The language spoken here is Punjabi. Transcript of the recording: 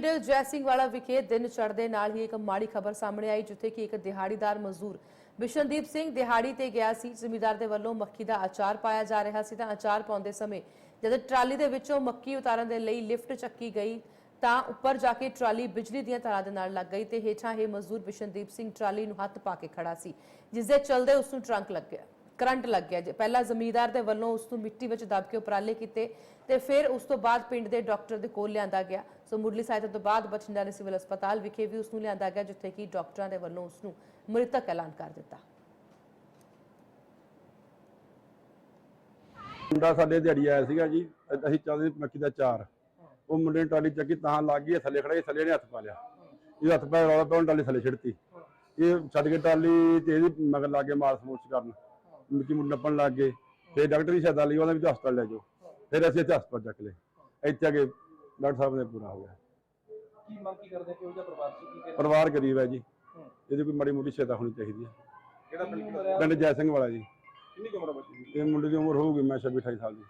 ਪਿੰਡ ਜੈ ਸਿੰਘ ਵਾਲਾ ਵਿਖੇ ਦਿਨ ਚੜ੍ਹਦੇ ਨਾਲ ਹੀ ਇੱਕ ਮਾੜੀ ਖਬਰ ਸਾਹਮਣੇ ਆਈ, ਜਿੱਥੇ ਕਿ ਇੱਕ ਦਿਹਾੜੀਦਾਰ ਮਜ਼ਦੂਰ ਬਿਸ਼ਨਦੀਪ ਸਿੰਘ ਦਿਹਾੜੀ ਤੇ ਗਿਆ ਸੀ। ਜ਼ਮੀਂਦਾਰ ਦੇ ਵੱਲੋਂ ਮੱਕੀ ਦਾ ਅਚਾਰ ਪਾਇਆ ਜਾ ਰਿਹਾ ਸੀ। ਤਾਂ ਅਚਾਰ ਪਾਉਂਦੇ ਸਮੇਂ ਜਦ ਟਰਾਲੀ ਦੇ ਵਿੱਚੋਂ ਮੱਕੀ ਉਤਾਰਨ ਦੇ ਲਈ ਲਿਫਟ ਚੱਕੀ ਗਈ, ਤਾਂ ਉੱਪਰ ਜਾ ਕੇ ਟਰਾਲੀ ਬਿਜਲੀ ਦੀਆਂ ਤਾਰਾਂ ਦੇ ਨਾਲ ਲੱਗ ਗਈ ਤੇ ਹੇਠਾਂ ਇਹ ਮਜ਼ਦੂਰ ਬਿਸ਼ਨਦੀਪ ਸਿੰਘ ਟਰਾਲੀ ਨੂੰ ਹੱਥ ਪਾ ਕੇ ਖੜਾ ਸੀ ਜਿਸ ਦੇ ਚਲਦੇ ਉਸ ਨੂੰ ਟਰੰਕ ਲੱਗ ਗਿਆ, ਕਰੰਟ ਲੱਗ ਗਿਆ। ਜੇ ਪਹਿਲਾਂ ਜ਼ਮੀਂਦਾਰ ਦੇ ਵੱਲੋਂ ਉਸ ਨੂੰ ਮਿੱਟੀ ਵਿੱਚ ਦਬ ਕੇ ਉਪਰਾਲੇ ਕੀਤੇ ਤੇ ਫਿਰ ਉਸ ਤੋਂ ਬਾਅਦ ਪਿੰਡ ਦੇ ਡਾਕਟਰ ਦੇ ਕੋਲ ਲਿਆਂਦਾ ਗਿਆ। ਸੋ ਮੁੱਢਲੀ ਸਹਾਇਤਾ ਤੋਂ ਬਾਅਦ ਬਠਿੰਡਾ ਦੇ ਸਿਵਲ ਹਸਪਤਾਲ ਵਿਖੇ ਵੀ ਉਸ ਨੂੰ ਲਿਆਂਦਾ ਗਿਆ, ਜਿੱਥੇ ਕਿ ਡਾਕਟਰਾਂ ਦੇ ਵੱਲੋਂ ਉਸ ਨੂੰ ਮ੍ਰਿਤਕ ਐਲਾਨ ਕਰ ਦਿੱਤਾ। ਮੁੰਡਾ ਸਾਡੇ ਦਿਹਾੜੀ ਆਇਆ ਸੀਗਾ ਜੀ, ਅਸੀਂ ਚੱਲਦੇ ਮੱਕੀ ਦਾ ਚਾਰ। ਉਹ ਮੁੰਡੇ ਨੇ ਟਰਾਲੀ ਚੱਕੀ ਤਾਂ ਲੱਗ ਗਈ ਥੱਲੇ ਖੜਾ ਥੱਲੇ ਨੇ ਹੱਥ ਪਾ ਲਿਆ। ਇਹ ਹੱਥ ਪਾ ਰੌਲਾ ਪਾਉਣ, ਟਰਾਲੀ ਥੱਲੇ ਛਿੜਤੀ। ਇਹ ਛੱਡ ਕੇ ਟਾਲੀ ਤੇ ਇਹਦੀ ਮਗਰ ਲੱਗ ਕੇ ਮਾਰਸ ਮੂਰਸ ਕਰਨ। ਮਿੱਟੀ ਮੁੰਡ ਨੱਪਣ ਲੱਗ ਗਏ। ਫਿਰ ਡਾਕਟਰ ਦੀ ਸਹਾਇਤਾ ਲਈ ਉਹਦਾ ਵੀ ਹਸਪਤਾਲ ਲੈ ਜਾਓ। ਫਿਰ ਅਸੀਂ ਇੱਥੇ ਹਸਪਤਾਲ ਚੱਕ ਲਏ। ਇੱਥੇ ਆ ਕੇ ਡਾਕਟਰ ਸਾਹਿਬ ਨੇ ਪੂਰਾ ਹੋ ਗਿਆ। ਕੀ ਮੰਗ ਕੀ ਕਰਦੇ? ਕਿਹੋ ਜਿਹਾ ਪਰਿਵਾਰ ਸੀ? ਕੀ ਕਹਿੰਦੇ? ਪਰਿਵਾਰ ਗਰੀਬ ਹੈ ਜੀ। ਇਹਦੀ ਕੋਈ ਮਾੜੀ ਮੋਟੀ ਸਹਾਇਤਾ ਹੋਣੀ ਚਾਹੀਦੀ ਹੈ। ਕਿਹੜਾ ਪਿੰਡ ਪਿੰਡ ਜੈ ਸਿੰਘ ਵਾਲਾ ਜੀ। ਕਿੰਨੀ ਕੁ ਉਮਰ ਬੱਚੇ ਦੀ? ਇਹ ਮੁੰਡੇ ਦੀ ਉਮਰ ਹੋਊਗੀ ਮੈਂ 26 28 ਸਾਲ ਦੀ।